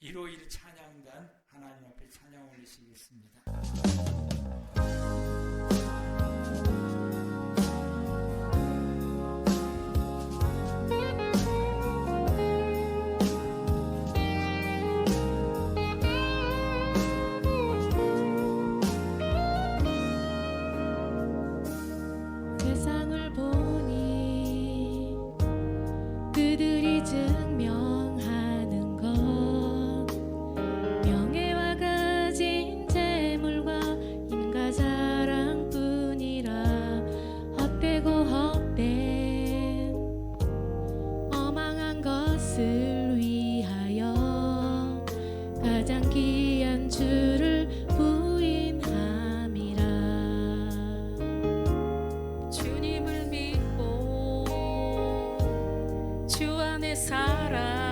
151 찬양단 하나님 앞에 찬양 올리시겠습니다. 그들이 증 것을 위하여 가장 귀한 주를 부인함이라. 주님을 믿고 주 안에 살아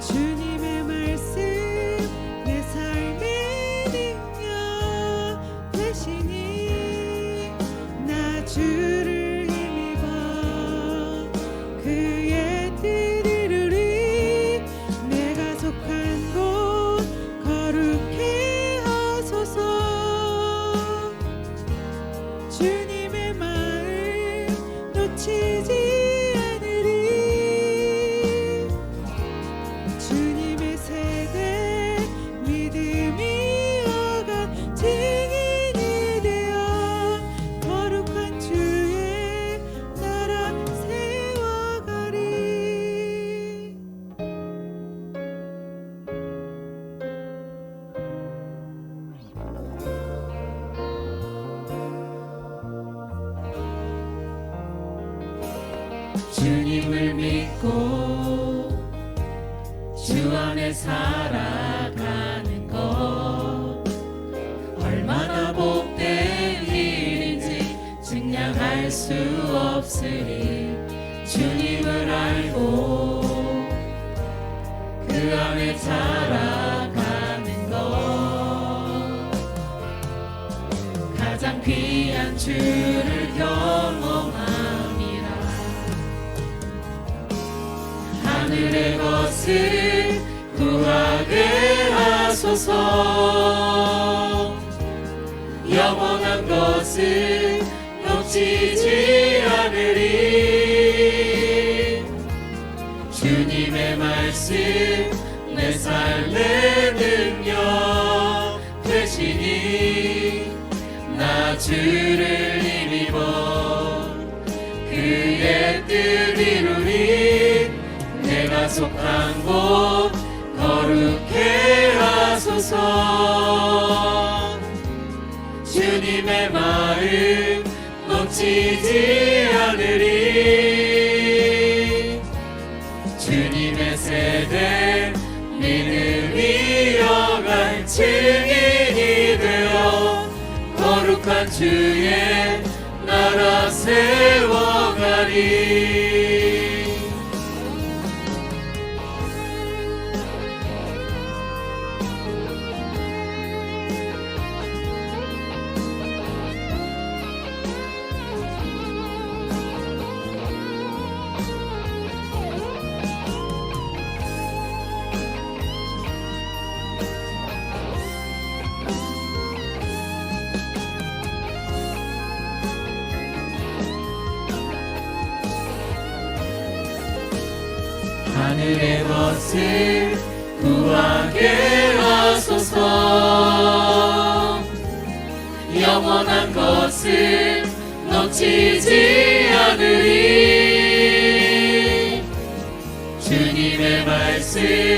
주님의 말씀 내 삶의 능력 되시니 나 주를 힘입어 그의 뜻 이루리. 내가 속한 곳 거룩해 하소서. 주님 주님을 믿고 주 안에 살아가는 것. 얼마나 복된 일인지 증량할 수 없으리 주님을 알고 그 안에 살아가는 것. 가장 귀한 주를 것을 구하게 하소서. 영원한 것을 놓치지 않으리. 주님의 말씀 내 삶의 능력 되시니 나 주를 속한 곳 거룩해 하소서. 주님의 마음 놓치지 않으리. 주님의 세대 믿음이 여간 증인이 되어 거룩한 주의 나라 세워가리 하늘의 것을 구하게 하소서. 영원한 것을 놓치지 않으리. 주님의 말씀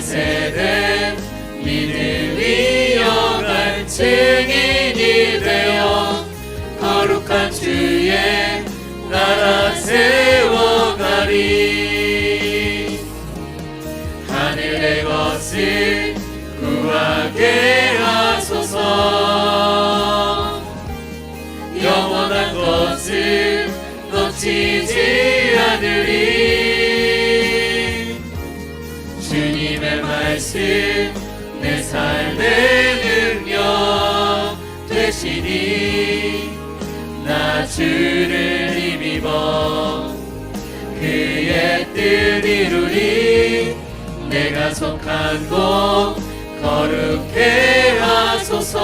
세대 믿음 이어갈 증인이 되어 거룩한 주의 나라 세워가리. 하늘의 것을 구하게 내 삶의 능력 되시니 나 주를 힘입어 그의 뜻 이루리 내가 속한 곳 거룩해 하소서.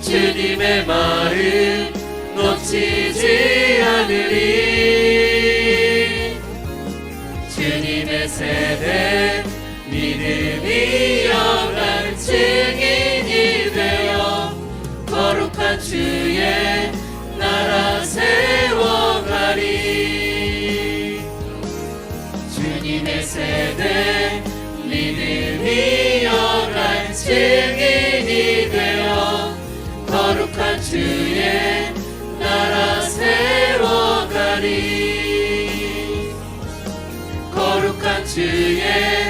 주님의 마음 놓치지 않으리. 주님의 세대 거룩한 주의 나라 세워가리. 주님의 세대 믿음이 영할 증인이 되어 거룩한 주의 나라 세워가리. 거룩한 주의